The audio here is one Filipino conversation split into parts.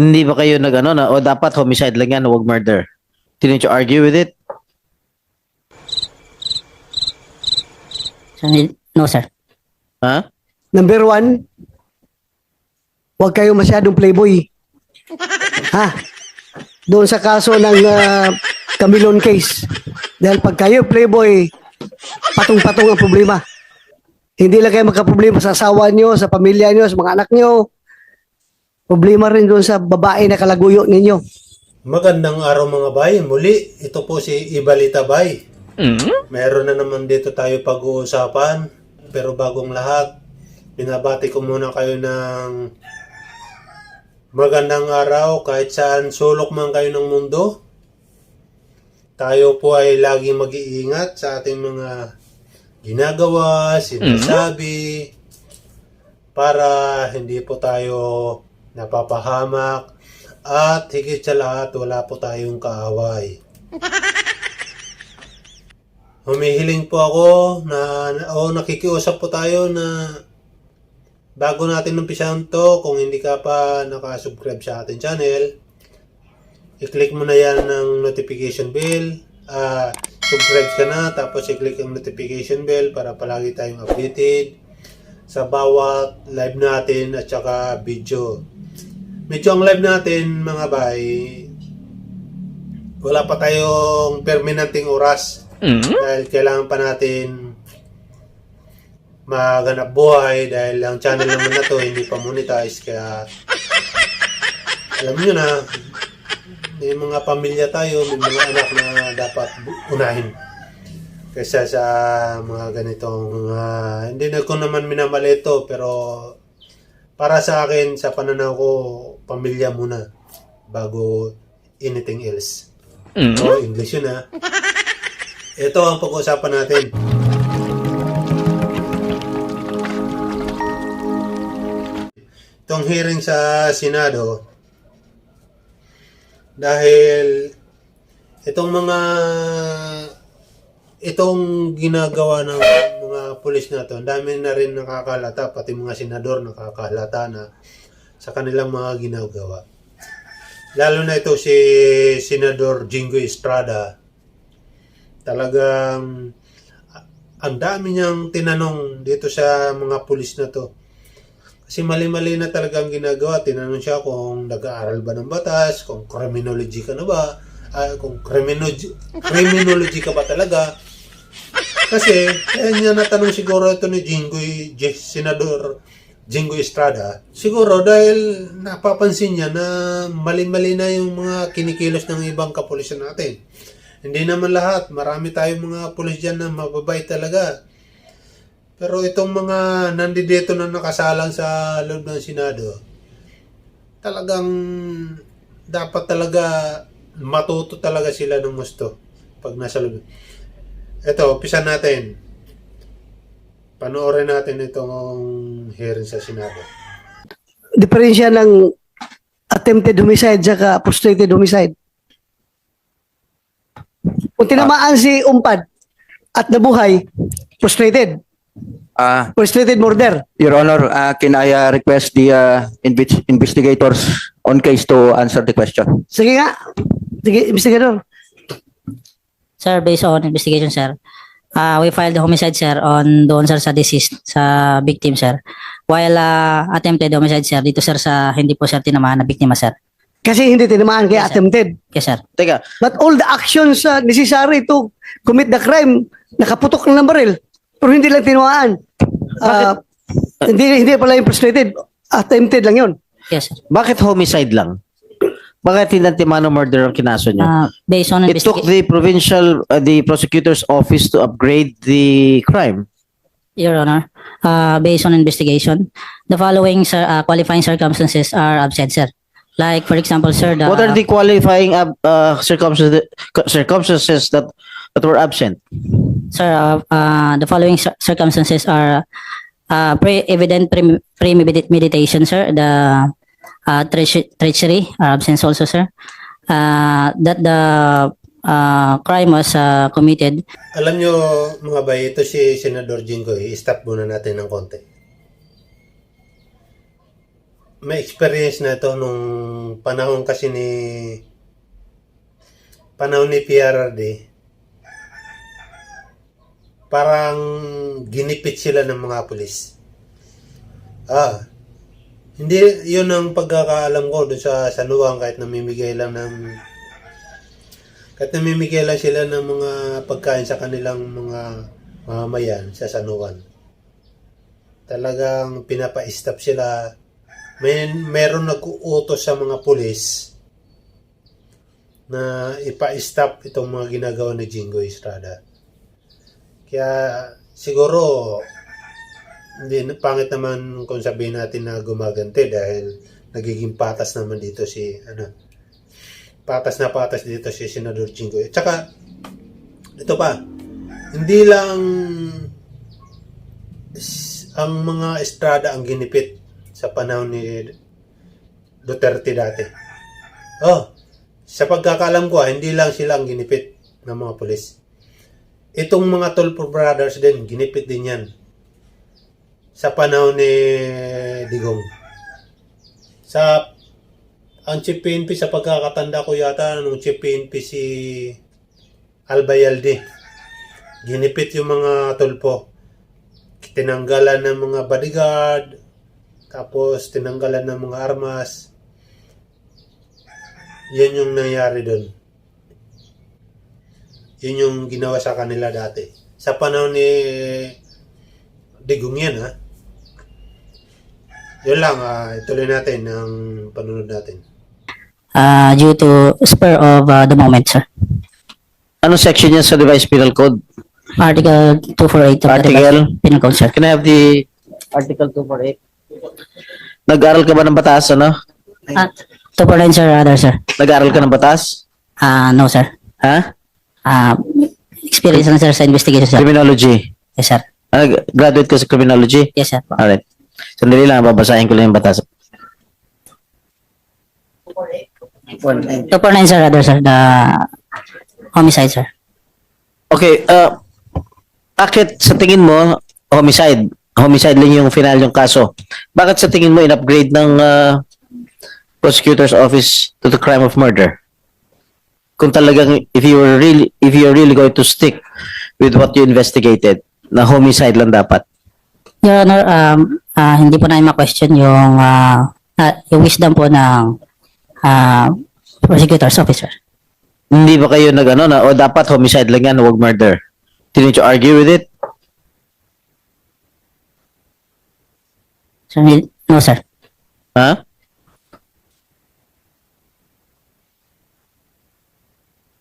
Hindi ba kayo nag ano na o dapat homicide lang yan, huwag murder? Didn't you argue with it? So, no, sir. Ha? Number one, huwag kayo masyadong playboy. ha? Doon sa kaso ng ah, Camilon case. Dahil pag kayo playboy, patong-patong ang problema. Hindi lang kayo magka-problema sa asawa nyo, sa pamilya nyo, sa mga anak nyo. Problema rin doon sa babae na kalaguyo ninyo. Magandang araw mga bay. Muli, ito po si Ibalita Bay. Meron na naman dito tayo pag-uusapan. Pero bagong lahat, binabati ko muna kayo ng magandang araw kahit saan sulok man kayo ng mundo. Tayo po ay laging mag-iingat sa ating mga ginagawa, sinasabi, para hindi po tayo napapahamak at higit sa lahat wala po tayong kaaway. Humihiling po ako na o nakikiusap po tayo na bago natin umpisahan to, kung hindi ka pa nakasubscribe sa ating channel, i-click mo na yan ng notification bell. ah subscribe ka na, tapos i-click ang notification bell para palagi tayong updated sa bawat live natin at saka video. Medyo ang live natin mga bay, wala pa tayong permanenteng oras. Dahil kailangan pa natin maganap buhay dahil ang channel naman na to hindi pa monetize kaya alam nyo na may mga pamilya tayo, may mga anak na dapat unahin. Kaysa sa mga ganitong ah, hindi na ko naman minamali ito pero para sa akin sa pananaw ko pamilya muna bago anything else. So, English yun ha. Ito ang pag-uusapan natin. Itong hearing sa Senado, dahil itong mga itong ginagawa ng mga pulis na to, ang dami na rin nakakalata, pati mga senador nakakalata na sa kanilang mga ginagawa. Lalo na ito si Senador Jingo Estrada, talagang ang dami niyang tinanong dito sa mga pulis na to. Kasi mali-mali na talagang ginagawa. Tinanong siya kung nag-aaral ba ng batas, kung criminology ka na ba, ah, kung criminology, criminology ka ba talaga. Kasi, kaya niya natanong siguro ito ni Jinggoy, J- Senador Jingo Estrada, siguro dahil napapansin niya na mali-mali na yung mga kinikilos ng ibang kapulisan natin. Hindi naman lahat, marami tayong mga pulis dyan na mababait talaga. Pero itong mga nandito na nakasalang sa loob ng Senado, talagang dapat talaga matuto talaga sila ng gusto pag nasa loob. Ito, umpisa natin. Panoorin natin itong hearing sa Senado. Diferensya ng attempted homicide saka frustrated homicide. Kung tinamaan si Umpad at nabuhay, frustrated. Ah, Frustrated murder. Your Honor, uh, can I uh, request the uh, inve- investigators on case to answer the question? Sige nga. Sige, investigador. Sir, based on investigation, sir, uh, we filed the homicide, sir, on doon, sir, sa deceased, sa victim, sir. While uh, attempted homicide, sir, dito, sir, sa hindi po, sir, tinamaan na biktima, sir. Kasi hindi tinamaan kaya Yes, sir. attempted. Yes, sir. Teka, But all the actions uh, necessary to commit the crime, nakaputok ng baril. Pero hindi lang tinamaan. Ah, hindi, hindi pala yung frustrated. Attempted lang yun. Yes, sir. bakit homicide lang? Bakit hindi Timano murder ang kinaso niyo? Uh, based on It took investigation, the provincial, uh, the prosecutor's office to upgrade the crime. Your Honor, uh, based on investigation, the following, sir, uh, qualifying circumstances are absent, sir. Like, for example, sir, the... What are the qualifying ab- uh, circumstances, circumstances that that were absent? Sir, uh, uh, the following cir- circumstances are uh, pre-evident pre- premeditation, sir. The uh, treach- treachery are absent also, sir. Uh, that the uh, crime was uh, committed. Alam nyo mga bay, ito si Senador Jinggoy. I-stop muna natin ng konti. may experience na to nung panahon kasi ni panahon ni PRRD parang ginipit sila ng mga pulis. Ah, hindi, yun ang pagkakaalam ko doon sa Sanuang kahit namimigay lang ng kahit namimigay lang sila ng mga pagkain sa kanilang mga mamamayan sa Sanuan. Talagang pinapa-stop sila. May meron nag-uutos sa mga pulis na ipa-stop itong mga ginagawa ni Jingo Estrada. Kaya siguro hindi pangit naman kung sabihin natin na gumaganti dahil nagiging patas naman dito si ano patas na patas dito si Senador Jingo. At saka ito pa hindi lang ang mga estrada ang ginipit sa panahon ni Duterte dati. Oh, sa pagkakalam ko, ah, hindi lang sila ang ginipit ng mga pulis. Itong mga Tolpo Brothers din, ginipit din yan. Sa panahon ni Digong. Sa ang chief PNP sa pagkakatanda ko yata nung chief PNP si Albayalde. Ginipit yung mga tulpo. Tinanggalan ng mga bodyguard, tapos tinanggalan ng mga armas. Yan yung nangyari doon. Yun yung ginawa sa kanila dati. Sa panahon ni Digong yan, ha? Yun lang, ah, ituloy natin ang panunod natin. Uh, due to spur of uh, the moment, sir. Ano section yan sa Revised Penal Code? Article 248 of the Article? Revised Penal Code, sir. Can I have the Article 248? Nag-aral ka ba ng batas, ano? Uh, 249, sir, rather, sir. Nag-aral ka ng batas? Uh, no, sir. Ha? Uh, experience lang, sir, sa investigation, sir. Criminology. Yes, sir. Ah, graduate ka sa criminology? Yes, sir. Alright. Sandali lang, babasahin ko lang yung batas. 249, sir, rather, sir. The homicide, sir. Okay, uh, bakit sa tingin mo, homicide, homicide lang yung final yung kaso. Bakit sa tingin mo in-upgrade ng uh, prosecutor's office to the crime of murder? Kung talagang if you were really if you are really going to stick with what you investigated, na homicide lang dapat. Your Honor, um, ah, hindi po namin ma-question yung, ah, ah, yung wisdom po ng ah, prosecutor's officer. Hindi ba kayo nag ano na o dapat homicide lang yan, huwag murder? Didn't you argue with it? Sir, no, sir. Ha?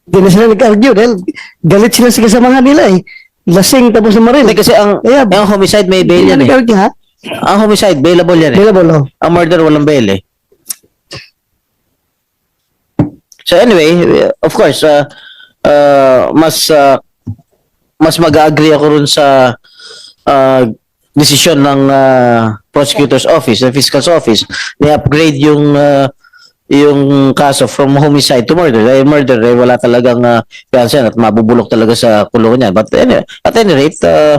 Hindi na sila nag-argue dahil galit sila sa kasamahan nila eh. Lasing tapos na maril. Hindi kasi ang, Kaya, ang homicide may bail yan eh. ha? Ang homicide, bailable yan eh. Available oh. Ang murder, walang bail eh. So anyway, of course, uh, uh, mas uh, mas mag-agree ako rin sa uh, desisyon ng uh, prosecutor's office, ng fiscal's office, na upgrade yung uh, yung kaso from homicide to murder. Dahil murder, eh, wala talagang uh, fiancé at mabubulok talaga sa kulungan niya. But anyway, at any rate, uh,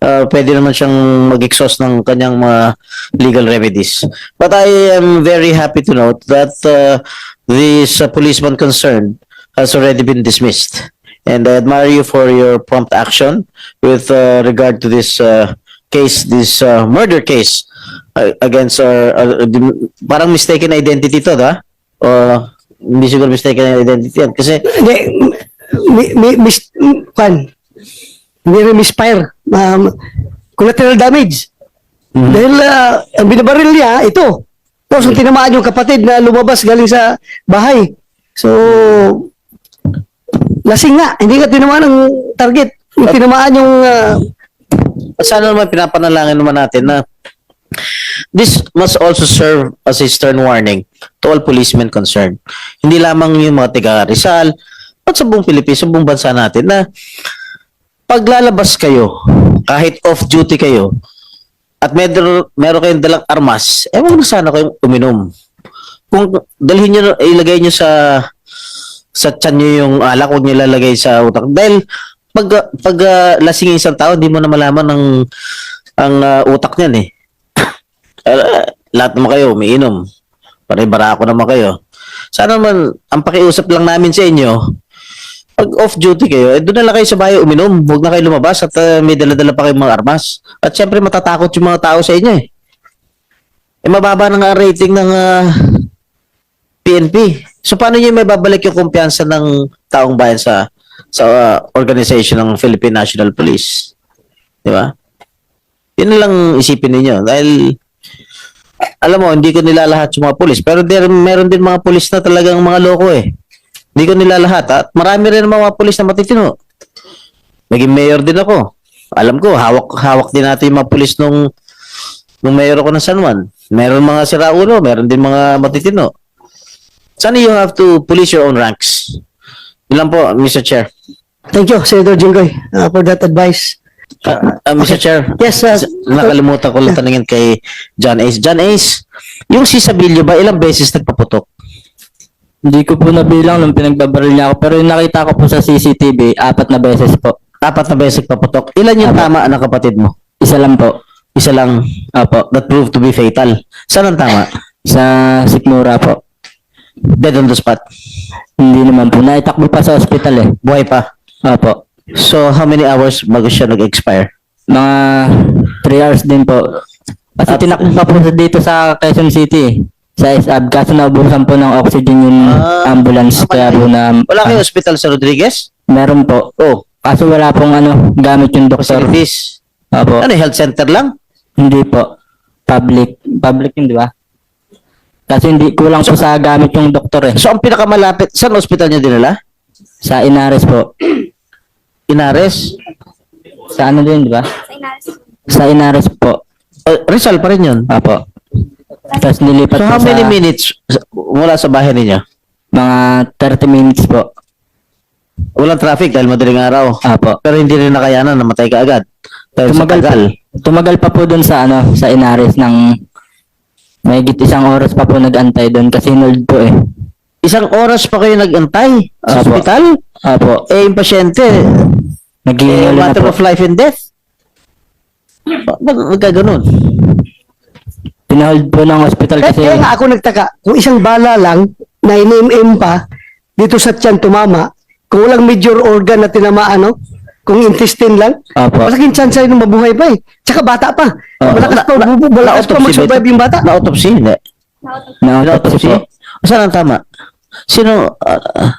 uh, pwede naman siyang mag-exhaust ng kanyang mga legal remedies. But I am very happy to note that uh, this uh, policeman concerned has already been dismissed. And I admire you for your prompt action with uh, regard to this uh, case, this uh, murder case against our, uh, dim- parang mistaken identity to, da? O hindi siguro mistaken identity yan. Kasi Hindi, mi, mi, mis, pan, hindi rin misfire. Um, collateral damage. Mhm. Dahil ah, ang binabaril niya, ito. Tapos ang tinamaan yung kapatid na lumabas galing sa bahay. So, lasing nga. Hindi ka tinamaan ng target. Yung tinamaan yung ah, sana naman pinapanalangin naman natin na this must also serve as a stern warning to all policemen concerned. Hindi lamang yung mga taga Rizal, at sa buong Pilipinas, sa buong bansa natin na paglalabas kayo, kahit off-duty kayo, at meron, meron kayong dalang armas, eh wag na sana kayong uminom. Kung dalhin nyo, ilagay nyo sa sa tiyan nyo yung alak, huwag nyo lalagay sa utak. Dahil pag pag uh, lasing isang tao, hindi mo na malaman ng ang uh, utak niyan eh. Uh, lahat naman kayo umiinom. Pare-bara ako naman kayo. Sana naman, ang pakiusap lang namin sa inyo, pag off-duty kayo, eh, doon na lang kayo sa bahay uminom. Huwag na kayo lumabas at uh, may dala-dala pa kayong mga armas. At syempre, matatakot yung mga tao sa inyo eh. Eh, mababa na nga rating ng ah, PNP. So, paano nyo may babalik yung kumpiyansa ng taong bayan sa sa ah, organization ng Philippine National Police? Di ba? Yun lang isipin ninyo. Dahil, alam mo, hindi ko nilalahat yung mga pulis. Pero there, meron din mga pulis na talagang mga loko eh. Hindi ko nilalahat. At marami rin mga pulis na matitino. Naging mayor din ako. Alam ko, hawak, hawak din natin yung mga pulis nung, nung mayor ako ng San Juan. Meron mga siraulo, meron din mga matitino. Sana you have to police your own ranks. Lang po, Mr. Chair. Thank you, Senator Jinggoy, uh, for that advice. Uh, uh, Mr. Chair, Yes, uh, nakalimutan ko lang tanungin kay John Ace. John Ace, yung si Sabilio ba, ilang beses nagpaputok? Hindi ko po nabilang nung pinagbabaril niya ako. Pero yung nakita ko po sa CCTV, apat na beses po. Apat na beses nagpaputok. Ilan yung tama ng kapatid mo? Isa lang po. Isa lang Opo. that proved to be fatal. Saan ang tama? Sa Sikmura po. Dead on the spot. Hindi naman po. Naitakbo pa sa hospital eh. Buhay pa. Opo. So, how many hours bago siya nag-expire? Mga 3 hours din po. Kasi tinakbo pa po sa- dito sa Quezon City. Sa SAB. Kaso naubusan po ng oxygen yung Ah, ambulance. Kaya po na... Wala kayo hospital sa Rodriguez? Meron po. Oh, Kaso wala pong ano, gamit yung doktor. facilities. Opo. Ano, health center lang? Hindi po. Public. Public yun, di ba? Kasi hindi kulang po sa gamit yung doktor eh. So, ang pinakamalapit, saan hospital niya dinala? Sa Inares po. Inares? Sa ano din, di ba? Sa Inares po. Uh, Rizal pa rin yun. Apo. Tapos nilipat So, po how many sa minutes mula sa bahay ninyo? mga 30 minutes po. Walang traffic dahil madaling araw. Apo. Pero hindi rin nakayanan, namatay ka agad. Dahil sa Tumagal, tagal. tumagal pa po dun sa ano, sa Inares ng may isang oras pa po nag-antay doon kasi hinold po eh. Isang oras pa kayo nag-antay sa Apo. ospital? Apo. Eh, yung pasyente, eh, Naghihingal na matter po. of life and death. Ba- Ba't magkaganon? Pinahold po ng hospital Kaya, kasi kaya nga ako nagtaka, kung isang bala lang na inimim pa dito sa tiyan tumama, kung walang major organ na tinamaan, no? kung intestine lang, Apo. malaking chance ay nung mabuhay pa eh. Tsaka bata pa. Oo. Malakas pa, bubu- malakas pa mag-survive yung bata. Na-autopsy? Hindi. na-autopsy Na-autopsy? po. Saan ang tama? Sino, ah,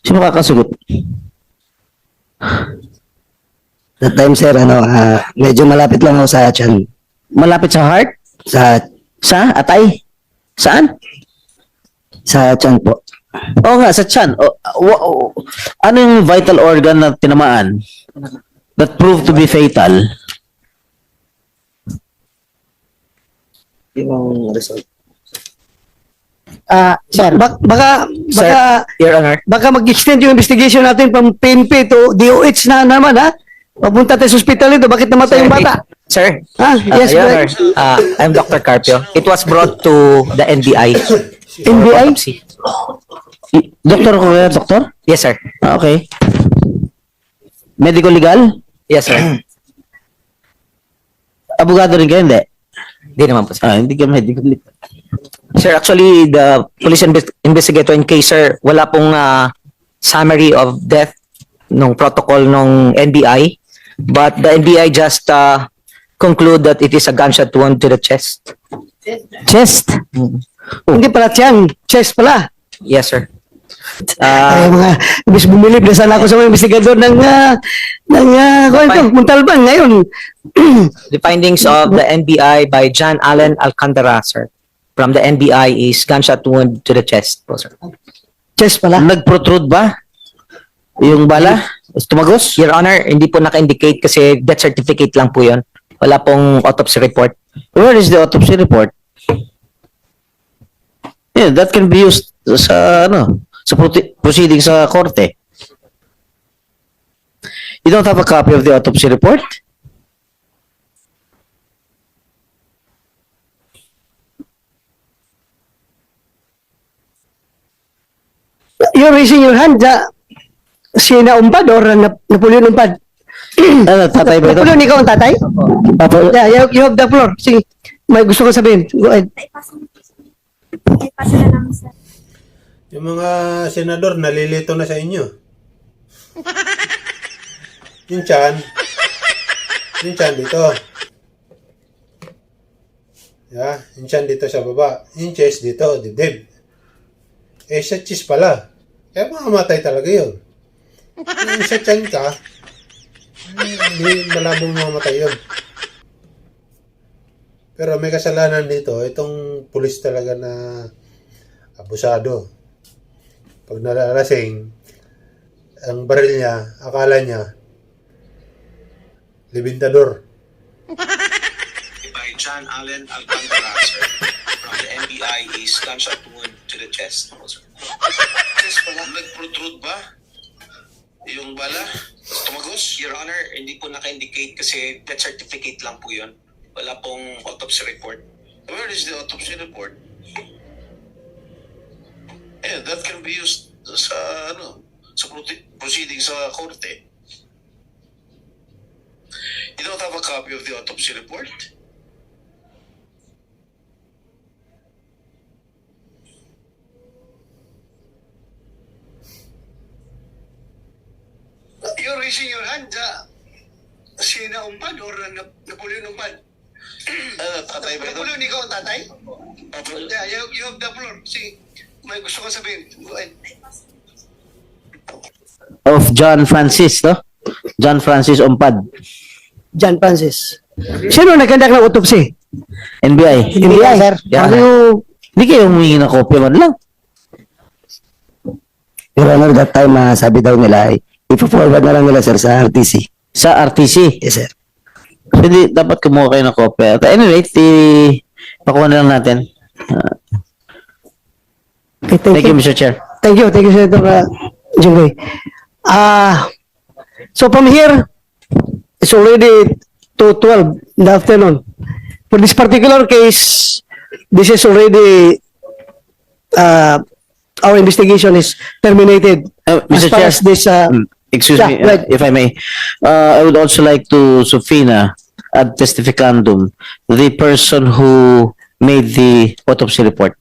sino kakasugot? That time, sir, ano, ah, medyo malapit lang ako sa tiyan. Malapit sa heart? Sa, Sa atay? Saan? sa tiyan po. Oo nga, sa tiyan. O, wa- o- ano yung vital organ na tinamaan that proved to be fatal? Yung result. Ah, bak- baka, baka, Your Honor. baka mag-extend yung investigation natin from PNP to DOH na naman, ha? Papunta tayo sa hospital ito, bakit namatay yung bata? Sir, Ha? uh, Yes, Your Brad. Honor, uh, I'm Dr. Carpio. It was brought to the NBI. NBI? Autopsy. Doktor ko kaya, doktor? Yes, sir. Ah, okay. Medical legal? Yes, sir. Abogado rin kayo, hindi? Di naman po, sir. Ah, hindi ka medical legal. Sir, actually, the police inves- investigator in case, sir, wala pong uh, summary of death nung protocol nung NBI. But the NBI just uh, conclude that it is a gunshot wound to the chest. Chest. Hindi pala tiyan, chest pala. Yes, sir. Ay, Uh, mga, bumilib na sana ako sa mga investigador ng, uh, ng, uh, kung Muntalban ngayon. the findings of the NBI by John Allen Alcantara, sir, from the NBI is gunshot wound to the chest po, sir. chest pala. Nag-protrude ba? Yung bala? Tumagos? Your Honor, hindi po naka-indicate kasi death certificate lang po yun. Wala pong autopsy report. Where is the autopsy report? Yeah, that can be used sa ano, sa proti- proceeding sa korte. You don't have a copy of the autopsy report? You're raising your hand, uh, si Naumpad or Nap- Napoleon Umpad? Ano, tatay ba ito? Napoleon, ikaw ang tatay? Apo. Yeah, you, you have the floor. Sige. may gusto kang sabihin. Go ahead. Yung mga senador, nalilito na sa inyo. yung chan, yung chan dito. Yeah, yung chan dito sa baba. Yung chest dito, dibdib. Eh, sa chest pala. Kaya mamamatay talaga yun. Kung sa chan ka, hindi malabong mamamatay yun. Pero may kasalanan dito, itong pulis talaga na abusado. Pag nalalasing, ang baril niya, akala niya, libintador. by John Allen Alcantara, sir, from the NBI is gunshot wound to the chest. Chest pala? Nag-protrude ba? Yung bala? Tumagos? Your Honor, hindi po naka-indicate kasi death certificate lang po yun. Wala pong autopsy report. Where is the autopsy report? Yeah, that can be used sa ano, sa proceeding sa korte. You don't have a copy of the autopsy report? Raising your hand, uh, Sina Umpad or uh, Napoleon Umpad? uh, tatay ba ito? Napoleon, ikaw ang tatay? Yeah, you, you have the floor. Sige, may gusto ko sabihin. Go ahead. Of John Francis, no? John Francis Ompad, John Francis. Sino nagkandak ng autopsy? NBI. NBI, sir. Yeah. Ano yung Hindi kayo humingi ng kopya man lang. Your Honor, that time, ah, sabi daw nila, ipo-forward na lang nila, sir, sa RTC. Sa RTC. Yes, sir. Hindi, dapat kumuha kayo ng kopya. At any rate, i- pakuha na lang natin. Uh, Okay, thank, thank you, Mr. Chair. Thank you, thank you, Senator uh, Jinggoy. Ah, so from here, it's already 2.12 in the afternoon. For this particular case, this is already, uh, our investigation is terminated. Uh, As Mr. far Chair. as this, uh, Mm, Excuse Yeah, me, uh, right. if I may. Uh, I would also like to subpoena ad testificandum the person who made the autopsy report.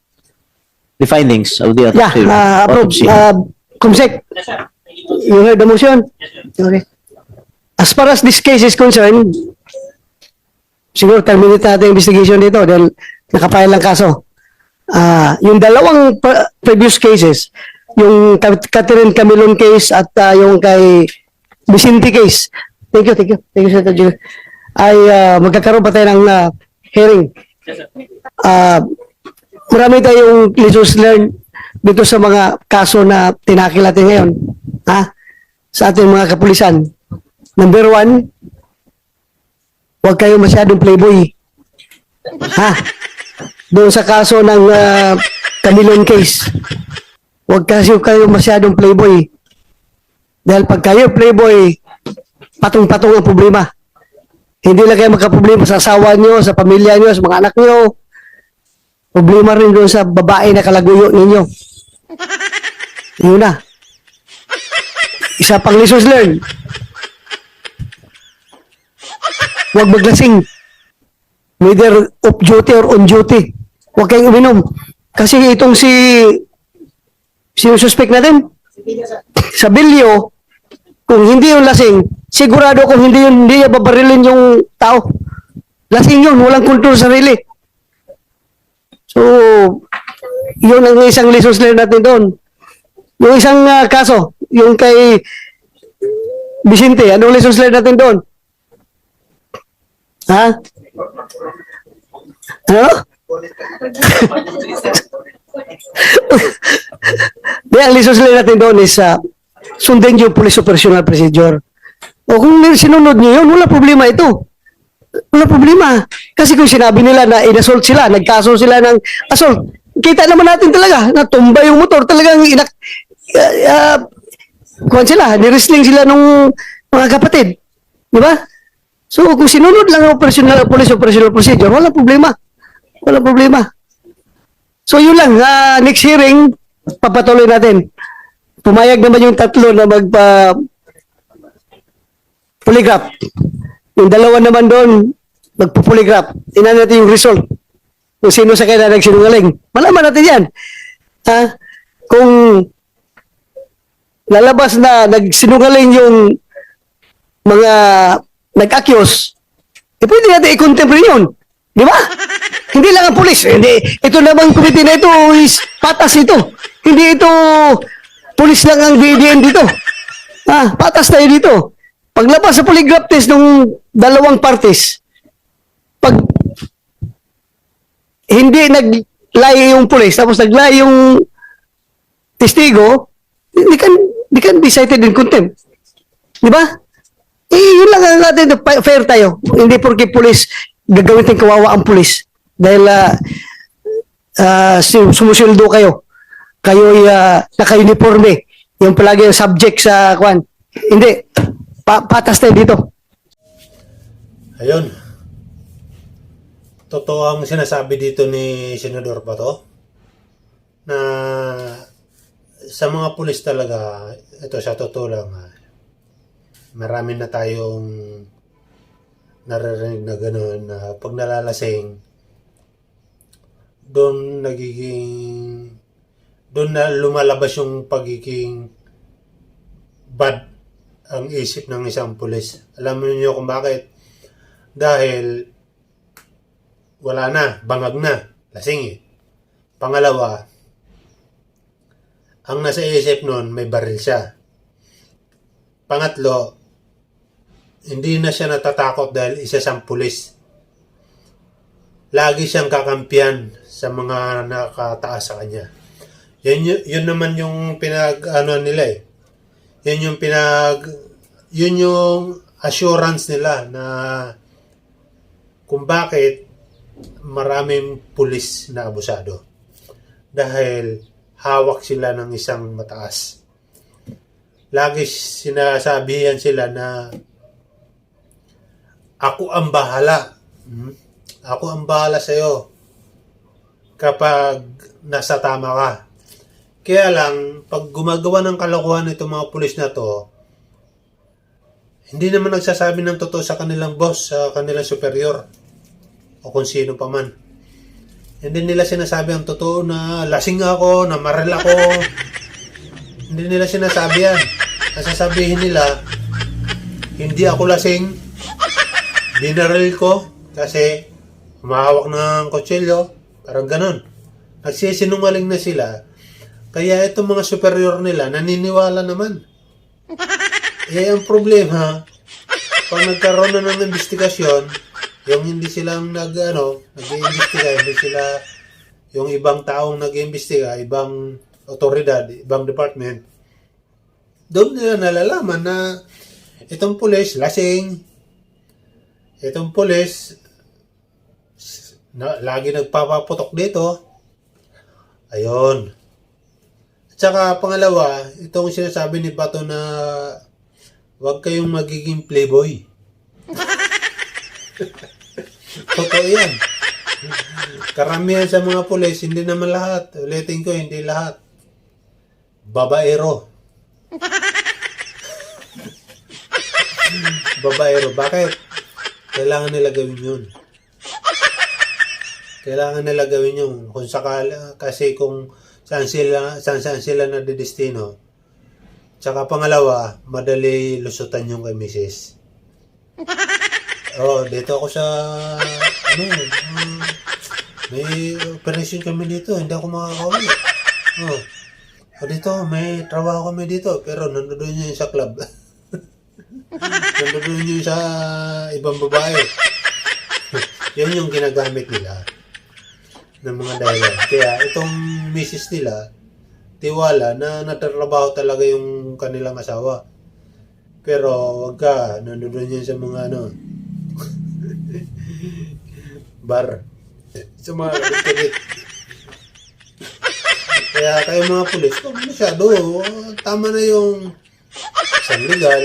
The findings of the yeah, autopsy. uh, approve. autopsy. Uh, Kumsek, you heard the motion? Okay. As far as this case is concerned, siguro terminate natin yung investigation dito dahil nakapile lang kaso. Ah, yung dalawang pre- previous cases, yung Cat- Catherine Camilon case at ah, yung kay Vicente case. Thank you, thank you. Thank you, Senator Junior. Ay ah, magkakaroon pa tayo ng ah, hearing. Ah, marami tayong lessons learned dito sa mga kaso na tinakil natin ngayon. Ha? Sa ating mga kapulisan. Number one, huwag kayo masyadong playboy. Ha? Doon sa kaso ng ah, Camilon case. Huwag kasi kayo masyadong playboy. Dahil pag kayo playboy, patong-patong ang problema. Hindi lang kayo magka-problema sa asawa nyo, sa pamilya nyo, sa mga anak nyo. Problema rin doon sa babae na kalaguyo ninyo. Yun na. Isa pang lessons learned. Huwag maglasing. Whether off duty or on duty. Huwag kayong uminom. Kasi itong si sino suspect natin? Sa Bilyo, kung hindi yung lasing, sigurado kung hindi yun, hindi niya babarilin yung tao. Lasing yun, walang kontrol sa sarili. So, yun ang isang lessons learned natin doon. Yung isang ah, kaso, yung kay Vicente, anong lessons learned natin doon? Ha? Ano? Di, ang lessons learned natin doon is ah, sundin yung police operational procedure. O kung sinunod niyo yun, wala problema ito. Wala problema. Kasi kung sinabi nila na inassault sila, nagkaso sila ng assault, kita naman natin talaga na tumba yung motor, talagang inak... Uh, uh, kuhan sila, nirisling sila nung mga kapatid. Di ba? So, kung sinunod lang ang operational, police operational procedure, wala problema. Wala problema. So, yun lang. ah, next hearing, papatuloy natin. Pumayag naman yung tatlo na magpa polygraph. Yung dalawa naman doon, magpupuligraph. Tingnan natin yung result. Kung sino sa kanya nagsinungaling. Malaman natin yan. Ha? Kung lalabas na nagsinungaling yung mga nag-accuse, eh pwede natin i-contempt rin yun. Di ba? Hindi lang ang pulis. Hindi. Ito namang committee na ito is patas ito. Hindi ito pulis lang ang DDN dito. Ah, patas tayo dito. Paglabas sa polygraph test ng dalawang parties, pag hindi nag-lie yung pulis, tapos nag-lie yung testigo, they can, they can be cited in contempt. Di ba? Eh, yun lang ang natin, fair tayo. Hindi porke pulis, gagawin tayong kawawa ang pulis. Dahil uh, uh, sumusuldo kayo. Kayo'y uh, naka-uniforme. Yung palagi yung subject sa kwan. Hindi. Pa- patas tayo dito. Ayun. Totoo ang sinasabi dito ni Senador Bato na sa mga pulis talaga, ito sa totoo lang, ah, marami na tayong naririnig na gano'n na pag nalalasing, doon nagiging, doon na lumalabas yung pagiging bad ang isip ng isang pulis. Alam niyo kung bakit? Dahil wala na, bangag na, lasing eh. Pangalawa, ang nasa isip nun, may baril siya. Pangatlo, hindi na siya natatakot dahil isa siyang pulis. Lagi siyang kakampiyan sa mga nakataas sa kanya. Yun, yun, naman yung pinag, ano nila eh. Yun yung pinag, yun yung assurance nila na kung bakit maraming pulis na abusado. Dahil hawak sila ng isang mataas. Lagi sinasabihan sila na ako ang bahala. Hmm? Ako ang bahala sa'yo kapag nasa tama ka. Kaya lang, pag gumagawa ng kalokohan itong mga pulis na to, hindi naman nagsasabi ng totoo sa kanilang boss, sa kanilang superior, o kung sino pa man. Hindi nila sinasabi ang totoo na lasing ako, na maril ako. hindi nila sinasabi yan. Ang sasabihin nila, hindi ako lasing, binaril ko kasi humahawak ng kutsilyo, parang ganun. Nagsisinungaling na sila. Kaya itong mga superior nila, naniniwala naman. Eh, ang problema, pag nagkaroon na ng investigasyon, yung hindi silang nag, ano, nag-iimbestiga, hindi sila, yung ibang taong nag-iimbestiga, ibang otoridad, ibang department, doon nila nalalaman na itong pulis, lasing, itong pulis, na, lagi nagpapaputok dito, ayun. At saka pangalawa, itong sinasabi ni Bato na huwag kayong magiging playboy. Totoo yan. Karamihan sa mga pulis, hindi naman lahat. Ulitin ko, hindi lahat. Babaero. Babaero. Bakit? Kailangan nila gawin yun. Kailangan nila gawin yun. Kung sakala, kasi kung saan sila, saan, saan sila nadidestino. Tsaka pangalawa, madali lusutan yung kay misis. Oh, dito ako sa ano, um, may operation kami dito, hindi ako makakauwi. Oh. oh dito, may trabaho kami dito, pero nandoon yun sa club. nandoon yun sa ibang babae. Yan yung ginagamit nila ng mga dahilan. Kaya itong misis nila, tiwala na natrabaho talaga yung kanilang asawa. Pero wag ka, nandun yun sa mga ano, bar. Sa mga kabit Kaya kayo mga pulis, huwag masyado. Tama na yung isang legal,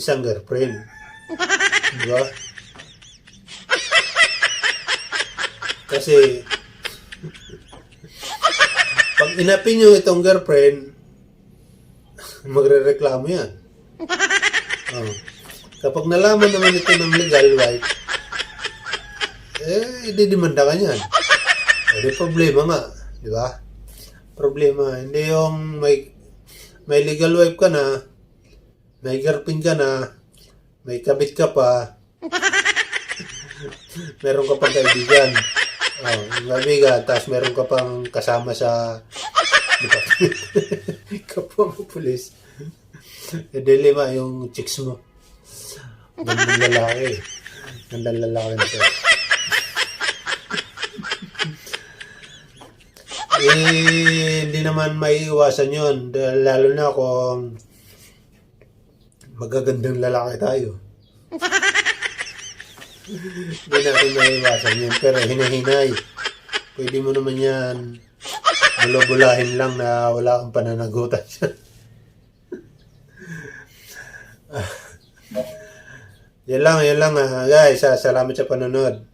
isang girlfriend. Di ba? Kasi, pag inapin nyo itong girlfriend, magre-reklamo yan. Oh. Kapag nalaman naman ito ng legal wife, eh, didimanda ka niyan. Eh, di problema nga. Di ba? Problema. Hindi yung may, may legal wife ka na, may girlfriend ka na, may kabit ka pa, meron ka pang kaibigan. Oh, kaibigan, tapos meron ka pang kasama sa kapwa mo pulis. E dilema yung chicks mo. Gandang lalaki. Gandang lalaki na siya. eh, hindi naman may iwasan yun. Lalo na kung magagandang lalaki tayo. Hindi natin maiwasan yun. Pero hinahinay. Pwede mo naman yan bulabulahin lang na wala kang pananagutan siya. yan lang, yan lang ah, guys. ah, Salamat sa panonood.